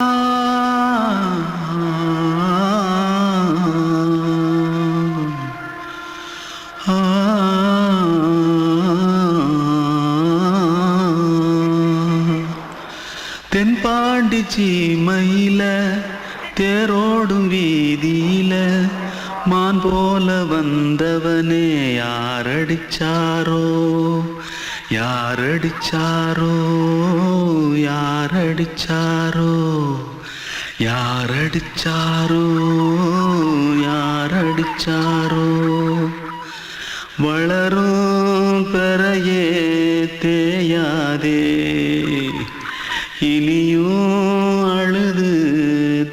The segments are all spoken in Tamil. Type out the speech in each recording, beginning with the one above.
தென்பாண்டி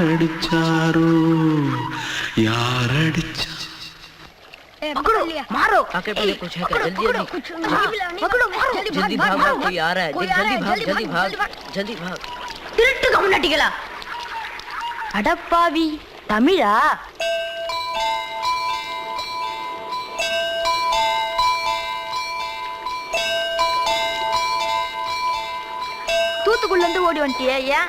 யாரடிச்சாரோ யாரடிச்சா पकड़ो मारो आके पहले कुछ है क्या जल्दी पकड़ो, जल्दी कुछ पकड़ो मारो जल्दी भाग भाग कोई आ रहा है कोई देख आ रहा जल्दी है, भाग जल्दी जल्दी भाग, भाग जल्दी भाग திருட்டு கம்யூனிட்டிகளா அடப்பாவி தமிழா தூத்துக்குள்ள இருந்து ஓடி வந்துட்டியே ஏன்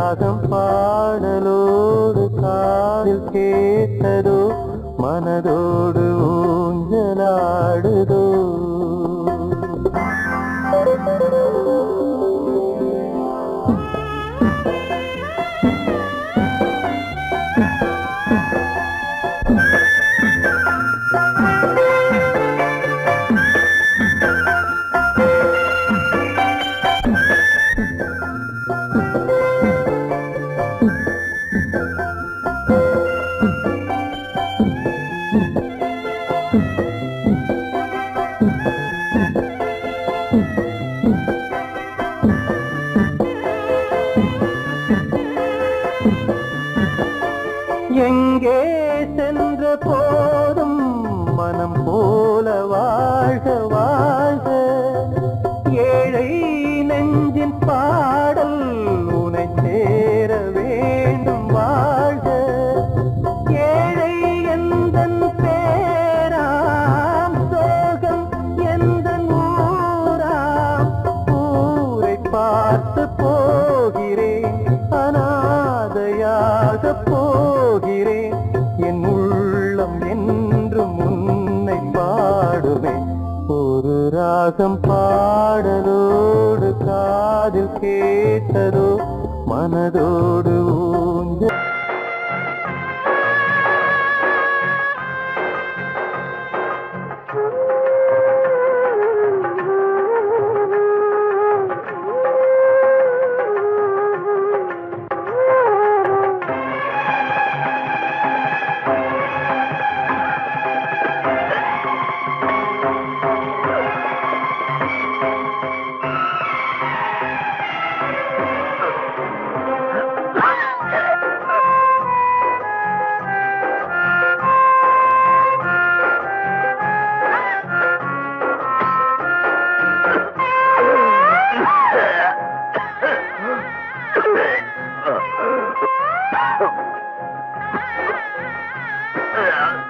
ராகம் பாடலோடு காதில் கேட்டதோ மனதோடு ஊஞ்சலாடுதோ எங்கே சென்ற போதும் மனம் போல வாழ்க வாழ்க. ஏழை தேசம் பாடலோடு காதில் கேட்டதோ மனதோடு ஊஞ்ச there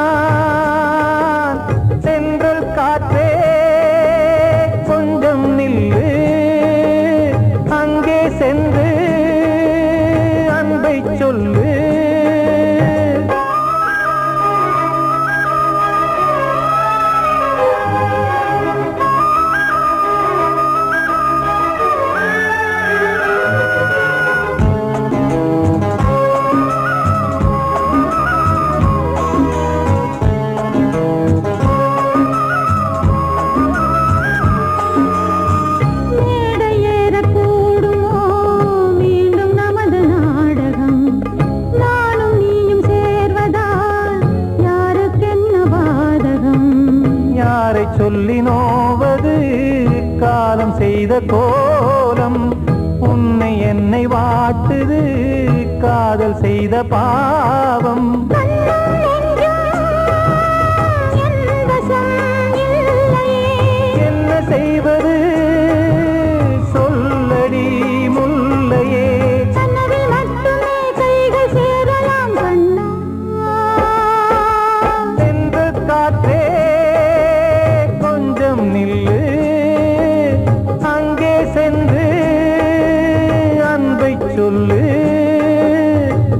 சொல்லு.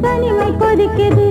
தனிமை கொதிக்குது.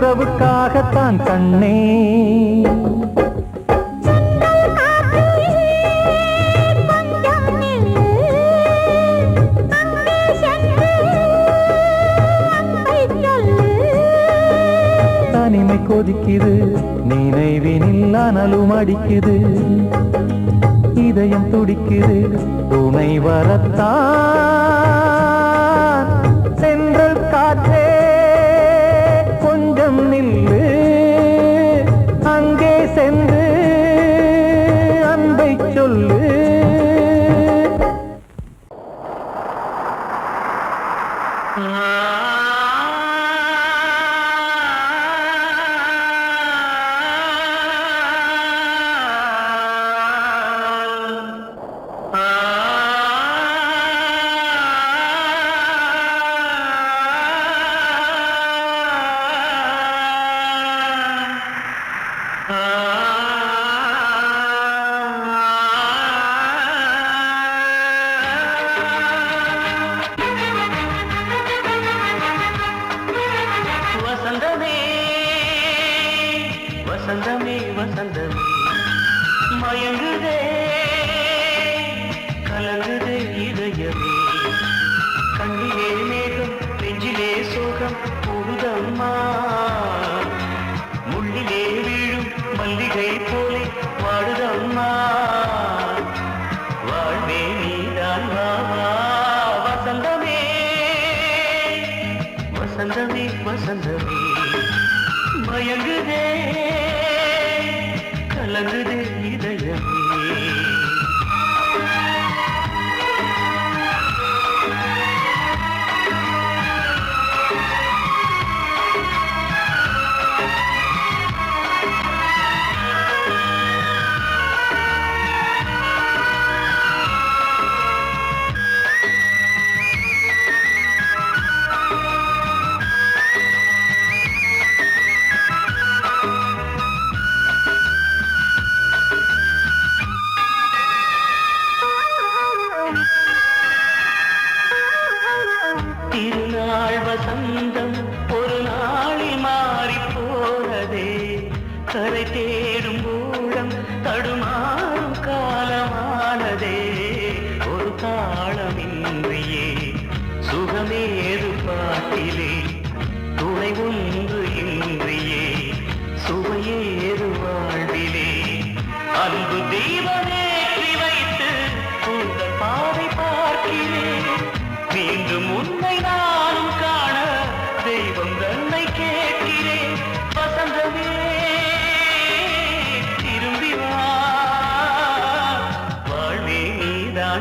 உறவுக்காகத்தான் கண்ணே. தனிமை கொதிக்குது நினைவினில் அனலும் அடிக்குது. இதயம் துடிக்குது துணை வரத்தான் என்றேன்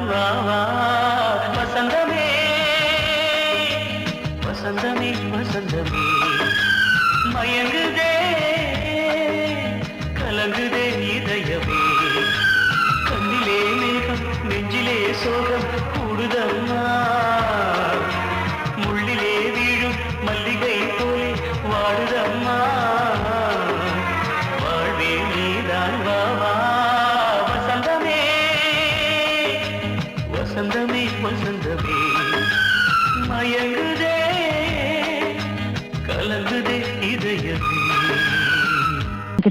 Rama.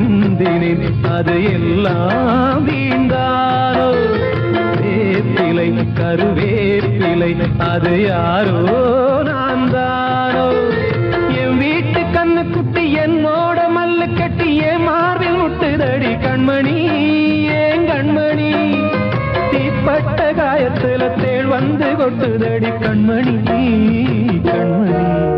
சிந்தினேன் அது எல்லாம் வீண்டாரோ வேப்பிலை கருவேப்பிலை அது யாரோ நான் தானோ என் வீட்டு கண்ணு குட்டி என்னோட மல்லு கட்டி என் மார்பில் முட்டுதடி கண்மணி ஏன் கண்மணி? தீப்பட்ட காயத்துல தேள் வந்து கொட்டுதடி கண்மணி கண்மணி.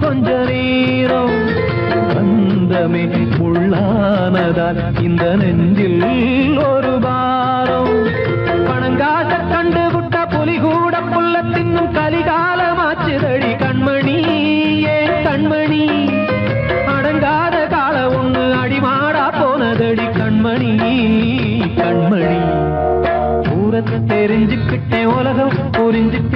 கொஞ்ச நேரம் பந்தமே முள்ளானதால் இந்த நெஞ்சில் ஒரு பாரம். பணங்காச கண்டு விட்ட புலி கூட புல்ல தின்னும் கலிகாலமாச்சுதடி கண்மணி ஏன் கண்மணி. அடங்காத கால ஒண்ணு அடிமாடா போனதடி கண்மணி கண்மணி. தூரத்தை தெரிஞ்சுக்கிட்டேன் உலகம் புரிஞ்சுக்கிட்டேன்.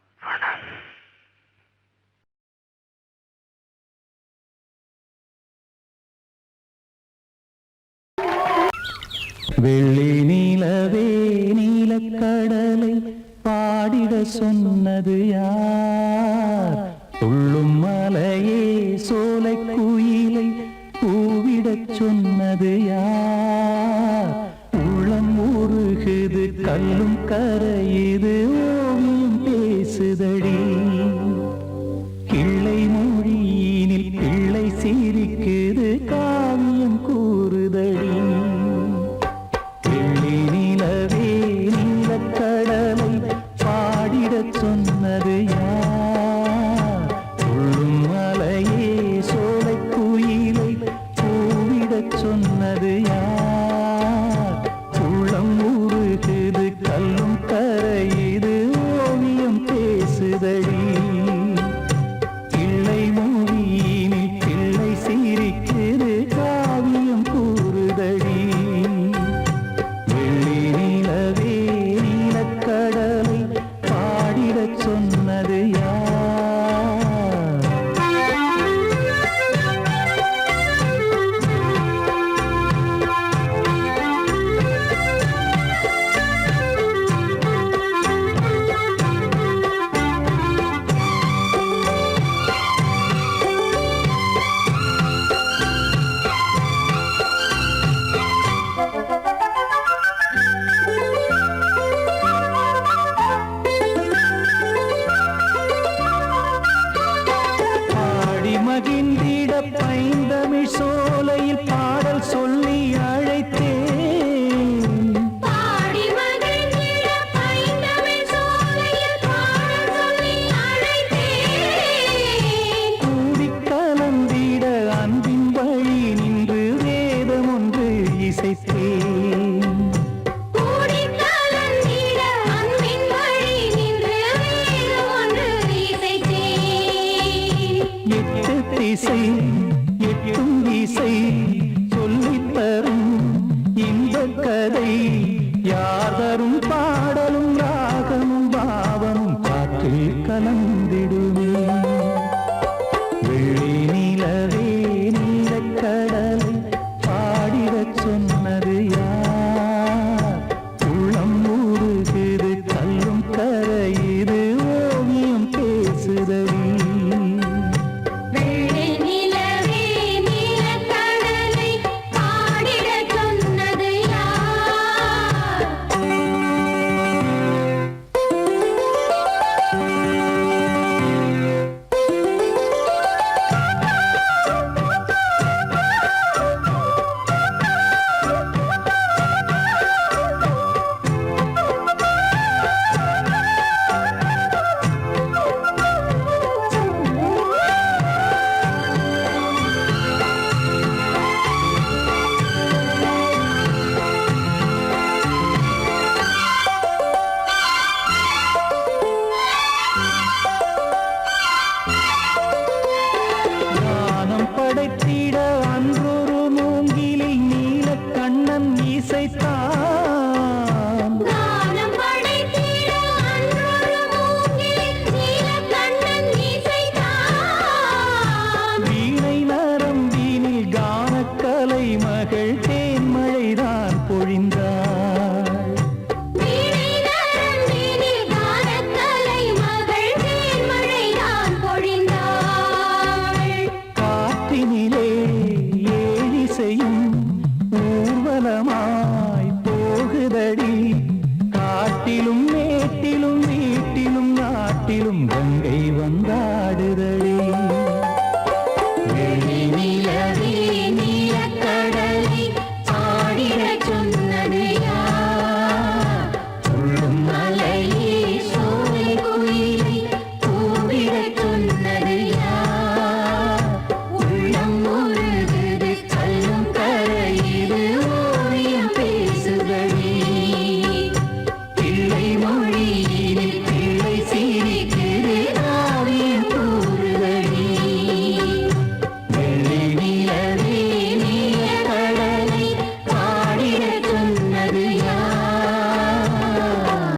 சொன்னது யார்? உள்ளம் உருகுது கல்லும் கரை